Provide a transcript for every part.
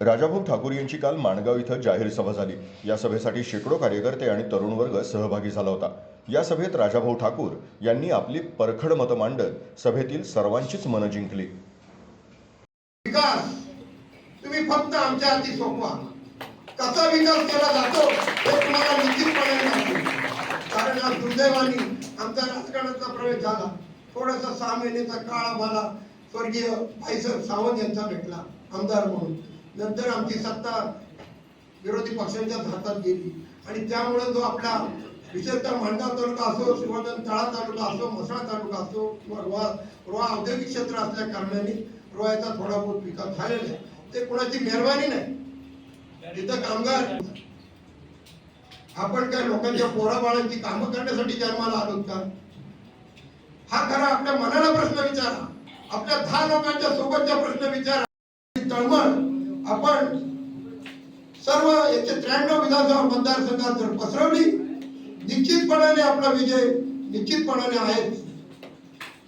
राजाभाऊ ठाकूर यांची काल माणगाव इथं जाहीर सभा झाली. या सभेसाठी शेकडो कार्यकर्ते आणि तरुण वर्ग सहभागी झाला होता. या सभेत राजाभाऊ ठाकूर यांनी आपली परखड मतं मांडत सभेतील सर्वांचीच मनं जिंकली. विकास तुम्ही फक्त आमच्या हाती सोपवा. कसा विकास केला जातो हे तुम्हाला निश्चितपणे कारण आज दुर्दैवाने आमचा राजकारणाचा प्रवेश झाला. थोडासा सहा महिन्याचा काळ आम्हाला स्वर्गीय भाईसाहेब सावंत यांचा भेटला आमदार म्हणून. नंतर आमची सत्ता विरोधी पक्षांच्याच हातात गेली. आणि त्यामुळे जो आपला विशेषतः मांडा तालुका असो शिवधन तळा तालुका असो म्हसळा तालुका असो किंवा रोहा रोहा औद्योगिक क्षेत्र असल्या कारणाने रोह्याचा थोडा बहुत विकास झालेला आहे. ते कोणाची मेहरबानी नाही. तिथं कामगार आपण काय लोकांच्या पोराबाळांची कामं करण्यासाठी जन्माला आलो का हा खरा आपल्या मनाला प्रश्न विचारा. आपल्या दहा लोकांच्या सोबतच्या प्रश्न विचारा. तळमळ आपण सर्व एकशे त्र्याण्णव विधानसभा मतदारसंघात जर पसरवली. निश्चितपणाने आपला विजय निश्चितपणाने आहे.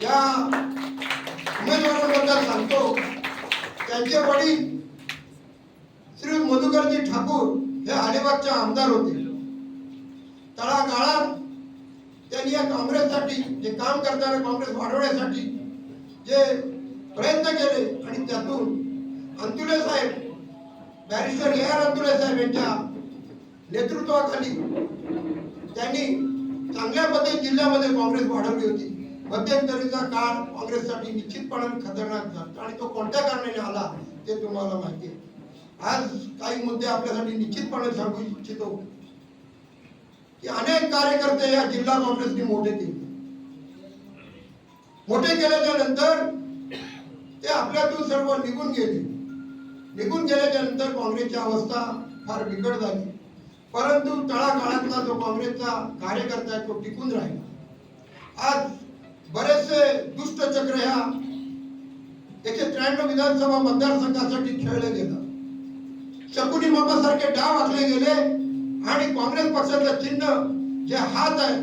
या उमेदवारांबद्दल सांगतो. त्यांचे वडील श्री मधुकरजी ठाकूर हे अलिबागचे आमदार होते. तळागाळात त्यांनी या काँग्रेससाठी जे काम करताना काँग्रेस वाढवण्यासाठी जे प्रयत्न केले आणि त्यातून अंतुले साहेब बॅरिस्टर ए आर अब्दुल्ला साहेब यांच्या नेतृत्वाखाली त्यांनी चांगल्या पद्धतीने जिल्ह्यामध्ये काँग्रेस वाढवली होती. मध्यंतरीचा काळ काँग्रेससाठी निश्चितपणाने खतरनाक झाला आणि तो कोणत्या कारणाने आला ते तुम्हाला माहिती आहे. आज काही मुद्दे आपल्यासाठी निश्चितपणे सांगू इच्छितो की अनेक कार्यकर्ते या जिल्हा काँग्रेसने मोठे केले. मोठे केल्याच्यानंतर ते आपल्यातून सर्व निघून गेले. निघून गेल्याच्यानंतर काँग्रेसची अवस्था फार बिकट झाली. परंतु तळागाळातला जो काँग्रेसचा कार्यकर्ता आहे तो टिकून राहिला. आज बरेचसे दुष्ट चक्र ह्या एकशे त्र्याण्णव विधानसभा मतदारसंघासाठी खेळले गेलं. शकुनी मामासारखे डाव आखले गेले आणि काँग्रेस पक्षाचं चिन्ह जे हात आहे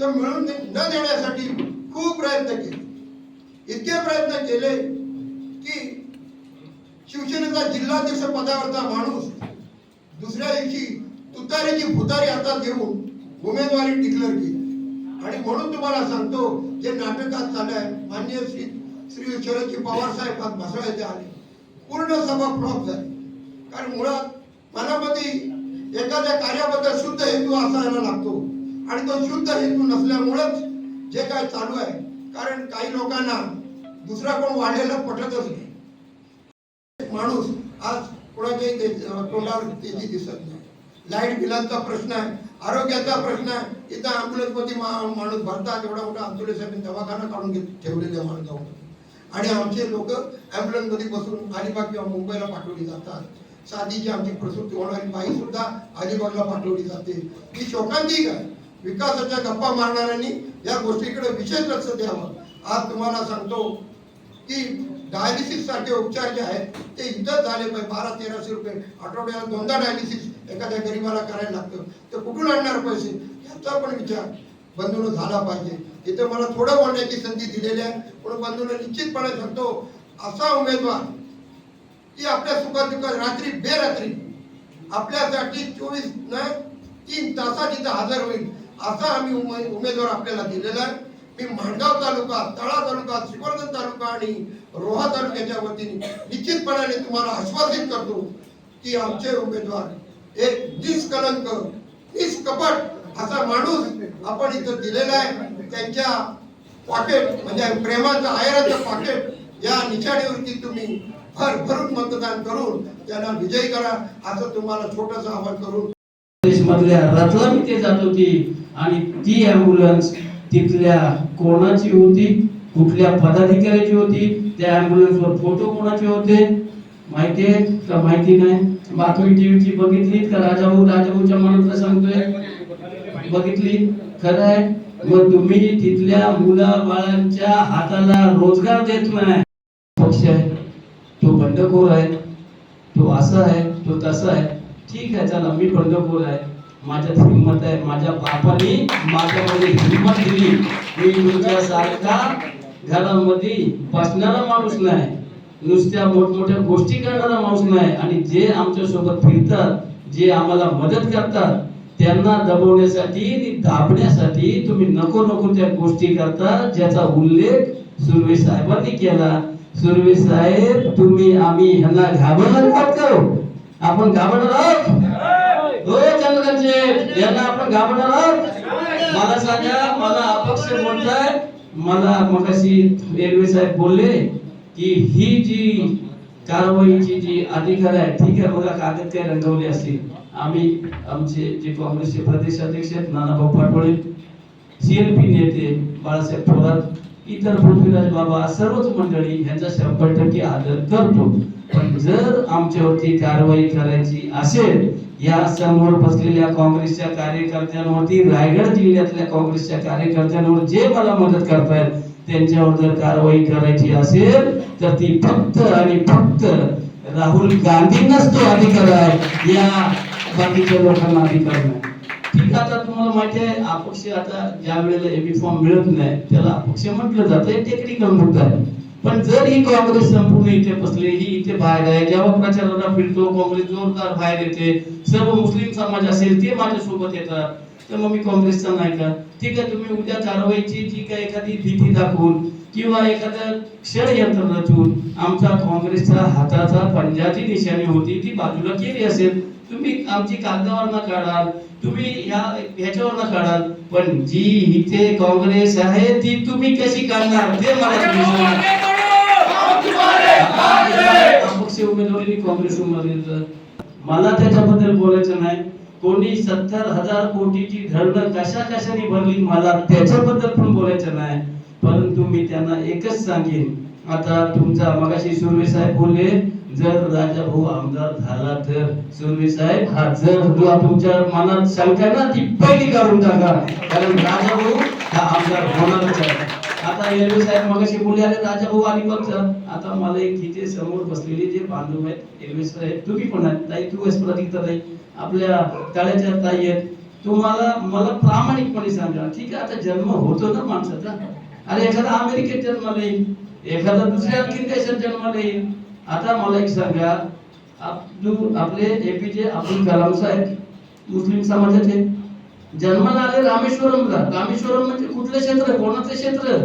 ते मिळून न देण्यासाठी खूप प्रयत्न केले. इतके प्रयत्न केले की शिवसेनेचा जिल्हाध्यक्ष पदावरचा माणूस दुसऱ्या दिवशी तुतारीची भुतारी आता घेऊन उमेदवारी डिक्लेअर केली. आणि म्हणून तुम्हाला सांगतो जे नाटकात चालू आहे मान्य श्री श्री शरदजी पवार साहेब आज बसवायचे आले. पूर्ण सभा फ्लॉप झाली. कारण मुळात मनामध्ये एखाद्या कार्याबद्दल शुद्ध हेतू असायला लागतो. आणि तो शुद्ध हेतू नसल्यामुळेच जे काय चालू आहे कारण काही लोकांना दुसरा कोण वाढलेलं पटतच नाही. माणूस आज कोणाच्याही तोंडावर तेजी दिसत नाही. लाइट बिलांचा प्रश्न आहे आरोग्याचा प्रश्न आहे. इथं अँब्युलन्समध्ये मा- माणूस भरतात एवढा मोठा अब्दुल दवाखाना काढून घेत ठेवलेल्या माणसावर. आणि आमचे लोक ॲम्ब्युलन्समध्ये बसून अलिबाग किंवा मुंबईला पाठवली जातात. साधीची आमची प्रसूती होणारी बाई सुद्धा अलिबागला पाठवली जाते. ही शोकांतिक आहे विकासाच्या गप्पा मारणाऱ्यांनी या गोष्टीकडे विशेष लक्ष द्यावं. आज तुम्हाला सांगतो की डायलिसिस सारखे उपचार जे आहेत ते इथंच झाले पाहिजे. बारा तेराशे रुपये. आठवड्याला दोनदा डायलिसिस एखाद्या गरीबाला करायला लागतं. तर कुठून आणणार पैसे? याचा पण विचार बंधून झाला पाहिजे. इथं मला थोडं बोलण्याची संधी दिलेली आहे. पण बंधून निश्चितपणे सांगतो असा उमेदवार की आपल्या सुखादुखात रात्री बेरात्री आपल्यासाठी चोवीस न तीन तासात इथं हजर होईल असा आम्ही उमे उमेदवार आपल्याला दिलेला आहे. मी माणगाव तालुका तळा तालुका श्रीवर्धन तालुका आणि रोहा तालुक्याच्या वतीने निश्चितपणाने तुम्हाला आश्वासित करतो की आमचे उमेदवार एक निष्कलंक निष्कपट असा माणूस आपण इथं दिलेला आहे. त्यांच्या पॉकेट म्हणजे प्रेमाचं आयराचं पॉकेट या निशाणीवरती तुम्ही भर भरून मतदान करून त्यांना विजयी करा असं तुम्हाला छोटस आवाहन करून मधल्या रथला मी ते जात होती आणि ती अँब्युलन्स तिथल्या कोणाची होती? कुठल्या पदाधिकाऱ्याची होती त्या वर फोटो कोणाचे होते माहिती आहे का? माहिती नाही. बातमी टीव्हीची बघितली का? राजाभाऊ राजाभाऊच्या मनातलं सांगतोय. बघितली? खरं आहे. मग तुम्ही तिथल्या मुला बाळांच्या हाताला रोजगार देत नाही. पक्ष आहे. तो बंडखोर आहे. तो असा आहे. तो तसा आहे. ठीक आहे चला मी बंडखोर आहे. माझ्यात हिंमत आहे. माझ्या बापाने माझ्यामध्ये हिंमत दिली. मी तुमच्यासारखा घरामध्ये बसणारा माणूस नाही नुसत्या मोठमोठ्या गोष्टी करणारा माणूस नाही आणि जे आमच्यासोबत फिरतात जे आम्हाला मदत करतात त्यांना दबवण्यासाठी आणि दाबण्यासाठी तुम्ही नको नको त्या गोष्टी करता ज्याचा उल्लेख सुरवे साहेबांनी केला. सुरवे साहेब तुम्ही आम्ही ह्यांना घाबरणार आहोत का? आपण घाबरणार आहोत? हो चंद्रकांतचे यांना आपण घाबरणार आहोत? मला सांगा मला अपक्ष बोलताय मला मगाशी रेल्वे साहेब बोलले की ही जी कारवाईची जी अधिकार आहे ठीक आहे बघा कागद काय रंगवले असतील. आम्ही आमचे जे काँग्रेसचे प्रदेश अध्यक्ष आहेत नानाभाऊ पाटोळे सीएलपी नेते बाळासाहेब थोरात इतर पृथ्वीराज बाबा सर्वच मंडळी ह्यांचा शंभर टक्के आदर करतो. पण जर आमच्यावरती कारवाई करायची असेल या समोर बसलेल्या काँग्रेसच्या कार्यकर्त्यांवरती रायगड जिल्ह्यातल्या काँग्रेसच्या कार्यकर्त्यांवर जे मला मदत करतायत त्यांच्यावर जर कारवाई करायची असेल तर ती फक्त आणि फक्त राहुल गांधींनाच तो अधिकार आहे. या बाकीच्या लोकांना अधिकार नाही. ठीक आहे, आता तुम्हाला माहिती आहे अपक्ष आता ज्या वेळेला एबी फॉर्म मिळत नाही त्याला अपक्ष म्हटलं जातं हे टेक्निकल मुद्दा आहे. पण जर ही काँग्रेस संपूर्ण इथे बसली ही इथे बाहेर आहे जेव्हा प्रचाराला फिरतो काँग्रेस जोरदार बाहेर येते सर्व मुस्लिम समाज असेल ते माझ्या सोबत येतात. तर मग मी काँग्रेसचा नाही का? ठीक आहे तुम्ही उद्या कारवाईची जी काही एखादी भीती दाखवून किंवा एखादं षडयंत्र रचून आमचा काँग्रेसचा हाताचा पंजाची निशाणी होती ती बाजूला केली असेल तुम्ही आमची कागदावर न काढाल तुम्ही ह्या ह्याच्यावर न काढाल पण जी इथे काँग्रेस आहे ती तुम्ही कशी काढणार? ते मला तुम्ही सांगा. अपक्ष उमेदवारी काँग्रेस उमेदवारी मला त्याच्याबद्दल बोलायचं नाही. कोणी सत्तर हजार कोटीची धरणं कशा कशाने भरली मला त्याच्याबद्दल पण बोलायचं नाही. परंतु मी त्यांना एकच सांगेन. आता तुमचा मगाशी सुर्वे साहेब बोलले जर राजा भाऊ आमदार झाला तर. सुर्वे साहेब हा जर तुला तुमच्या मनात शंका ना ती पहिली काढून टाका. कारण राजा भाऊ हा आमदार होणारच आहे. आता रेल्वे साहेब मगाशी बोलले आले राजा भाऊ अलिबागचा आता मला एक तिथे समोर बसलेले जे बांधव आहेत रेल्वे साहेब तुम्ही पण आहेत? ताई तू आहेस प्रतीक ताई. आपल्या तळ्याच्या ताई आहेत. तुम्हाला मला प्रामाणिकपणे सांगा ठीक आहे आता जन्म होतो ना माणसाचा. अरे एखादा अमेरिकेत जन्माला येईल एखादा दुसऱ्या आणखीन देशात जन्माला येईल आता मला एक सांगा आपले एपीजे अब्दुल कलाम साहेब मुस्लिम समाजाचे जन्माला रामेश्वरमला. रामेश्वरम म्हणजे कुठलं क्षेत्र? कोणाचं क्षेत्र?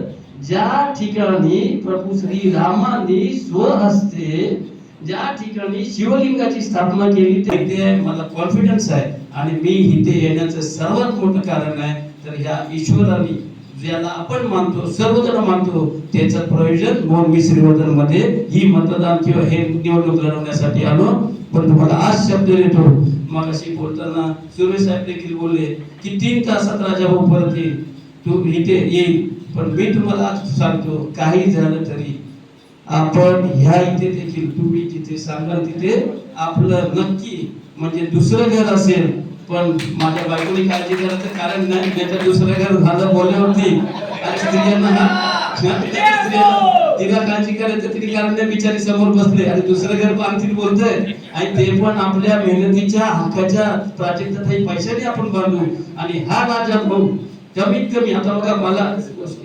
ज्या ठिकाणी प्रभू श्री रामाने स्वहस्ते ज्या ठिकाणी शिवलिंगाची स्थापना केली ते मला कॉन्फिडन्स आहे. आणि मी इथे येण्याचं सर्वात मोठं कारण आहे. तर ह्या ईश्वराने ज्याला आपण मानतो सर्वजण मानतो त्याचं प्रयोजन मोरमी श्रीवर्धनमध्ये ही मतदान किंवा हे निवडणूक लढवण्यासाठी आलो. पण तुम्हाला आज शब्द देतो. मगाशी बोलताना सुरेश साहेब देखील बोलले की तीन तासात राजा भाऊ परत येईल. तू इथे येईल. पण मी तुम्हाला आज सांगतो काही झालं तरी आपण ह्या इथे देखील तुम्ही जिथे सांगाल तिथे आपलं नक्की म्हणजे दुसरं घर असेल. पण माझ्या बायकोने काळजी करायचं कारण नाही त्याच्या दुसरं घर झालं बोलल्यावरती. आणि स्त्रियांना तिला काळजी करायचं तिने कारण बिचारी समोर बसले आणि दुसरं घर आणखी बोलतोय. आणि ते पण आपल्या मेहनतीच्या हक्काच्या प्राजक्ता काही पैशाने आपण बांधू. आणि हा राजा भाऊ कमीत कमी आता बघा मला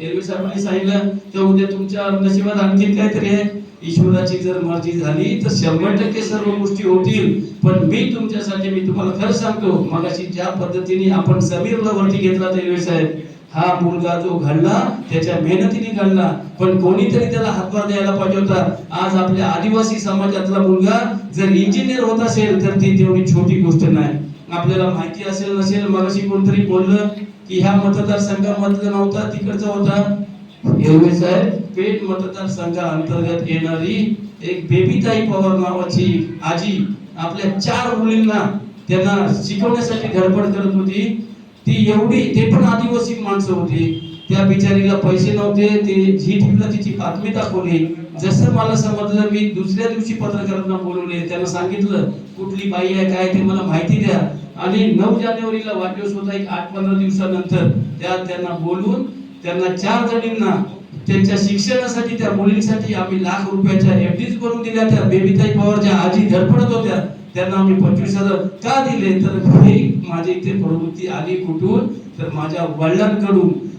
रेल्वे साहेबांनी सांगितलं तर उद्या तुमच्या नशिबात आणखी काहीतरी आहे? ईश्वराची जर मर्जी झाली तर शंभर टक्के सर्व गोष्टी होतील. पण मी तुमच्यासाठी मी तुम्हाला खरं सांगतो मगाशी ज्या पद्धतीने आपण समीरला वरती घेतला तर रेल्वे साहेब हा मुलगा जो घडला त्याच्या मेहनतीने घडला पण कोणीतरी त्याला हातभार द्यायला पाहिजे होता. आज आपल्या आदिवासी समाजातला मुलगा जर इंजिनियर होत असेल तर ती तेवढी छोटी गोष्ट नाही. आपल्याला माहिती असेल नसेल मगाशी कोणतरी बोललं की ह्या मतदारसंघामधलं नव्हता तिकडचा होता. एवढे साहेब पेठ मतदारसंघा अंतर्गत येणारी एक बेबीताई पवार नावाची आजी आपल्या चार मुलींना त्यांना शिकवण्यासाठी धडपड करत होती. ती एवढी ते पण आदिवासी माणसं होती. त्या बिचारीला पैसे नव्हते ते झी टीव्हीला तिची बातमी दाखवली. जसं मला समजलं मी दुसऱ्या दिवशी पत्रकारांना बोलवले. त्यांना सांगितलं कुठली बाई आहे काय ते मला माहिती द्या. आणि नऊ जानेवारीला वाढदिवस होता एक आठ पंधरा दिवसानंतर. त्या त्यांना बोलवून त्यांना चार जणींना त्यांच्या शिक्षणासाठी त्या मुलींसाठी आम्ही लाख रुपयाच्या एफडीज करून दिल्या त्या. बेबीताई पवारच्या आजी धडपडत होत्या. त्यांना आम्ही पंचवीस हजार का दिले? तर हे माझी इथे प्रवृत्ती आली कुठून? तर माझ्या वडिलांकडून.